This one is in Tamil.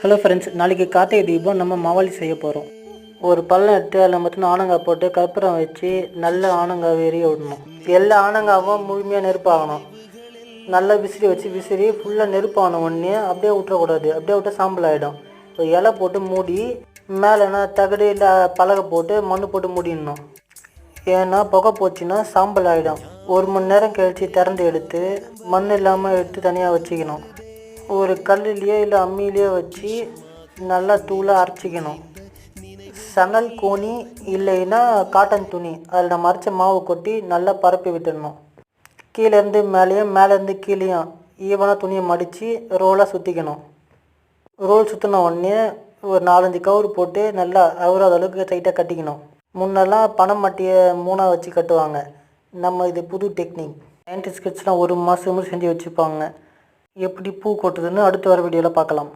ஹலோ ஃப்ரெண்ட்ஸ் நாளைக்கு கார்த்திகை தீபம் நம்ம மாவாளி செய்ய போகிறோம் ஒரு பள்ளம் எடுத்து அதில் மட்டும் ஆனங்காய் போட்டு கற்பூரம் வச்சு நல்ல ஆனங்காய் எரிய விடணும். எல்லா ஆனங்காவும் முழுமையாக நெருப்பாகணும். நல்லா விசிறி வச்சு விசிறி ஃபுல்லாக நெருப்பாகணும் உடனே அப்படியே விட்டுறக்கூடாது அப்படியே விட்டால் சாம்பல் ஆகிடும் இப்போ இலை போட்டு மூடி மேலேனா தகடு இல்லை பலகை போட்டு மண் போட்டு மூடிடணும். ஏன்னா புகை போச்சுன்னா சாம்பல் ஆகிடும் ஒரு மணி நேரம் கழித்து திறந்து எடுத்து மண் இல்லாமல் எடுத்து தனியாக வச்சுக்கணும். ஒரு கல்லுலேயோ இல்லை அம்மியிலையோ வச்சு நல்லா தூளாக அரைச்சிக்கணும். சணல் கோணி இல்லைன்னா காட்டன் துணி. அதில் நம்ம அரைச்ச மாவு கொட்டி நல்லா பரப்பி விட்டுடணும். கீழேருந்து மேலேயும் மேலேருந்து கீழேயும் ஈவனாக துணியை மடித்து ரோலாக சுற்றிக்கணும் ரோல் சுற்றின உடனே ஒரு நாலஞ்சு கவுரு போட்டு நல்லா அவராத அளவுக்கு டைட்டாக கட்டிக்கணும். முன்னெல்லாம் பனை மட்டியை மூணாக வச்சு கட்டுவாங்க. நம்ம இது புது டெக்னிக் நைன்டி கிட்ஸ்லாம் ஒரு மாதமும் செஞ்சு வச்சுப்பாங்க. எப்படி பூ கொட்டுதுன்னு அடுத்து வர வீடியோவில் பார்க்கலாம்.